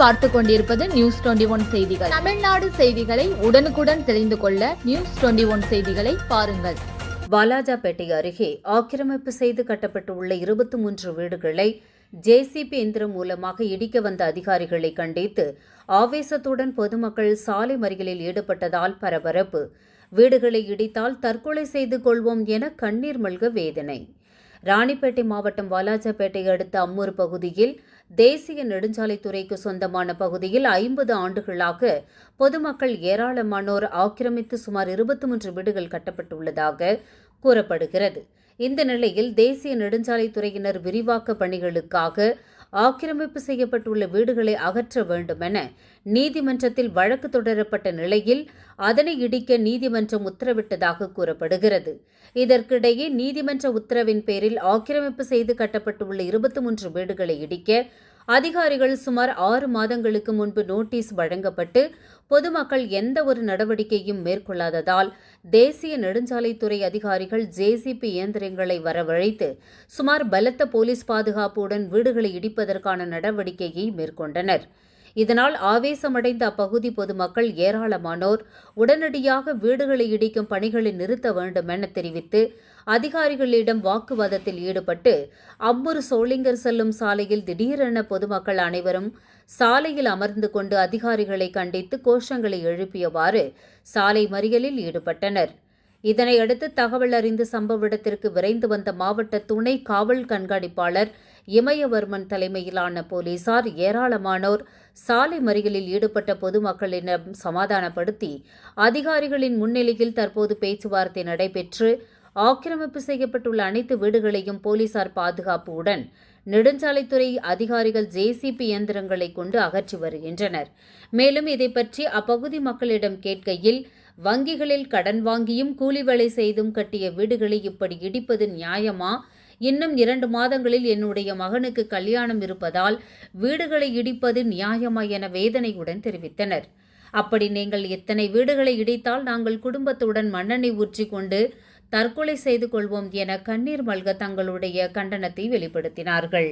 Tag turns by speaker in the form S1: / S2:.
S1: பார்த்து கொண்டிருப்பது news twenty one செய்திகள். தமிழ்நாடு செய்திகளை உடனுக்குடன் தெரிந்து கொள்ள நியூஸ் டுவெண்டி ஒன் செய்திகளை பாருங்கள்.
S2: வாலாஜாபேட்டை அருகே ஆக்கிரமிப்பு செய்து கட்டப்பட்டுள்ள இருபத்தி மூன்று வீடுகளை ஜேசிபி எந்திரம் மூலமாக இடிக்க வந்த அதிகாரிகளை கண்டித்து ஆவேசத்துடன் பொதுமக்கள் சாலை மறியலில் ஈடுபட்டதால் பரபரப்பு. வீடுகளை இடித்தால் தற்கொலை செய்து கொள்வோம் என கண்ணீர் மல்க வேதனை. ராணிப்பேட்டை மாவட்டம் வாலாஜாப்பேட்டை அடுத்த அம்மூர் பகுதியில் தேசிய நெடுஞ்சாலைத்துறைக்கு சொந்தமான பகுதியில் ஐம்பது ஆண்டுகளாக பொதுமக்கள் ஏராளமானோர் ஆக்கிரமித்து சுமார் இருபத்தி மூன்று வீடுகள் கட்டப்பட்டுள்ளதாக கூறப்படுகிறது. இந்த நிலையில் தேசிய நெடுஞ்சாலைத்துறையினர் விரிவாக்க பணிகளுக்காக ஆக்கிரமிப்பு செய்யப்பட்டுள்ள வீடுகளை அகற்ற வேண்டுமென நீதிமன்றத்தில் வழக்கு தொடரப்பட்ட நிலையில் அதனை இடிக்க நீதிமன்றம் உத்தரவிட்டதாக கூறப்படுகிறது. இதற்கிடையே நீதிமன்ற உத்தரவின் பேரில் ஆக்கிரமிப்பு செய்து கட்டப்பட்டுள்ள இருபத்தி மூன்று வீடுகளை இடிக்க அதிகாரிகள் சுமார் ஆறு மாதங்களுக்கு முன்பு நோட்டீஸ் வழங்கப்பட்டு பொதுமக்கள் எந்த ஒரு நடவடிக்கையும் மேற்கொள்ளாததால் தேசிய நெடுஞ்சாலைத்துறை அதிகாரிகள் ஜேசிபி இயந்திரங்களை வரவழைத்து சுமார் பலத்த போலீஸ் பாதுகாப்புடன் வீடுகளை இடிப்பதற்கான நடவடிக்கையை மேற்கொண்டனர். இதனால் ஆவேசமடைந்த அப்பகுதி பொதுமக்கள் ஏராளமானோர் உடனடியாக வீடுகளை இடிக்கும் பணிகளை நிறுத்த வேண்டும் என தெரிவித்து அதிகாரிகளிடம் வாக்குவாதத்தில் ஈடுபட்டு அம்பூர் சோளிங்கர் செல்லும் சாலையில் திடீரென பொதுமக்கள் அனைவரும் சாலையில் அமர்ந்து கொண்டு அதிகாரிகளை கண்டித்து கோஷங்களை எழுப்பியவாறு சாலை மறியலில் ஈடுபட்டனர். இதனையடுத்து தகவல் அறிந்து சம்பவ இடத்திற்கு விரைந்து வந்த மாவட்ட துணை காவல் கண்காணிப்பாளர் இமயவர்மன் தலைமையிலான போலீசார் ஏராளமானோர் சாலை மறியலில் ஈடுபட்ட பொதுமக்களிடம் சமாதானப்படுத்தி அதிகாரிகளின் முன்னிலையில் தற்போது பேச்சுவார்த்தை நடைபெற்று ஆக்கிரமிப்பு செய்யப்பட்டுள்ள அனைத்து வீடுகளையும் போலீசார் பாதுகாப்புடன் நெடுஞ்சாலைத்துறை அதிகாரிகள் ஜேசிபி இயந்திரங்களை கொண்டு அகற்றி வருகின்றனர். மேலும் இதை பற்றி அப்பகுதி மக்களிடம் கேட்கையில் வங்கிகளில் கடன் வாங்கியும் கூலி வேலை செய்தும் கட்டிய வீடுகளை இப்படி இடிப்பது நியாயமா? இன்னும் இரண்டு மாதங்களில் என்னுடைய மகனுக்கு கல்யாணம் இருப்பதால் வீடுகளை இடிப்பது நியாயமா என வேதனையுடன் தெரிவித்தனர். அப்படி நீங்கள் எத்தனை வீடுகளை இடித்தால் நாங்கள் குடும்பத்துடன் மண்ணெண்ணை ஊற்றி கொண்டு தற்கொலை செய்து கொள்வோம் என கண்ணீர் மல்க தங்களுடைய கண்டனத்தை வெளிப்படுத்தினார்கள்.